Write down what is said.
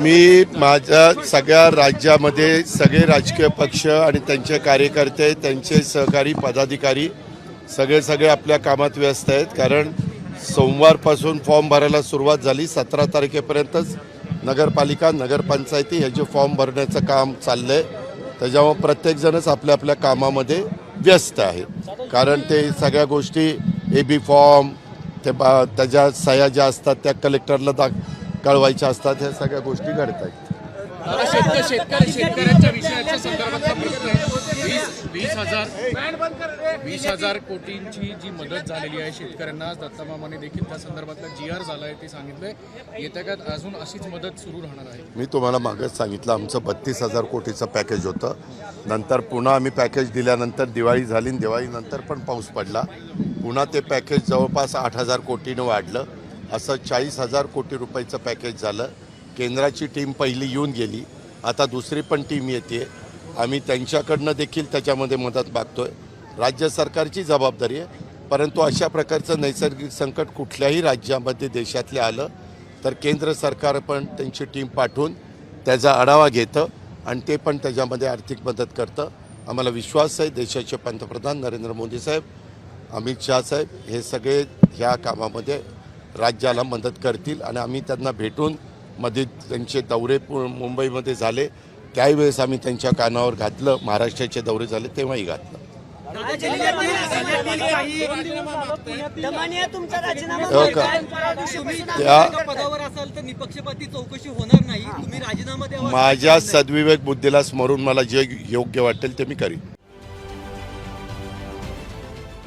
मी माझ्या सगळ्या राज्यामध्ये सगळे राजकीय पक्ष आणि त्यांचे कार्यकर्ते त्यांचे सहकारी पदाधिकारी सगळे सगळे आपल्या कामात व्यस्त आहेत. कारण सोमवारपासून फॉर्म भरायला सुरुवात झाली. सतरा तारखेपर्यंतच नगरपालिका नगरपंचायती ह्याचे फॉर्म भरण्याचं काम चाललं आहे त्याच्यामुळे प्रत्येकजणच आपल्या आपल्या कामामध्ये व्यस्त आहे. कारण ते सगळ्या गोष्टी ए बी फॉर्म ते बा त्याच्या सह्या ज्या असतात त्या कलेक्टरला दाख कळवायच्या असतात ह्या सगळ्या गोष्टी घडत आहेत आता शेतकरी शेतकरी शेतकऱ्यांच्या विषयाच्या संदर्भातला प्रश्न आहे. वीस वीस हजार वीस हजार कोटींची जी मदत झालेली आहे शेतकऱ्यांना दत्तामामाने देखील त्या संदर्भातला जी आर झाला आहे ते सांगितलंय. येत्या काळात अजून अशीच मदत सुरू राहणार आहे. मी तुम्हाला मागच सांगितलं आमचं बत्तीस हजार कोटीचं पॅकेज होतं. नंतर पुन्हा आम्ही पॅकेज दिल्यानंतर दिवाळी झाली आणि दिवाळीनंतर पण पाऊस पडला. पुन्हा ते पॅकेज जवळपास आठ हजार कोटीनं वाढलं. असं चाळीस हजार कोटी रुपयाचं पॅकेज झालं. केंद्राची टीम पहिली येऊन गेली. आता दुसरी पण टीम येते. आम्ही त्यांच्याकडनं देखील त्याच्यामध्ये मदत मागतोय. राज्य सरकारची जबाबदारी आहे. परंतु अशा प्रकारचं नैसर्गिक संकट कुठल्याही राज्यामध्ये देशातले आलं तर केंद्र सरकार पण त्यांची टीम पाठवून त्याचा आढावा घेतं आणि ते पण त्याच्यामध्ये आर्थिक मदत करतं. आम्हाला विश्वास आहे. देशाचे पंतप्रधान नरेंद्र मोदी साहेब अमित शहा साहेब हे सगळे ह्या कामामध्ये राज्याला मदत करतील आणि आम्ही त्यांना भेटून मध्ये त्यांचे दौरे मुंबईमध्ये झाले. त्यावेळेस आम्ही त्यांच्या कानावर घातलं. महाराष्ट्राचे दौरे झाले तेव्हाही घातलं. हो माझ्या सद्विवेक बुद्धीला स्मरून मला जे योग्य वाटेल ते मी करीन.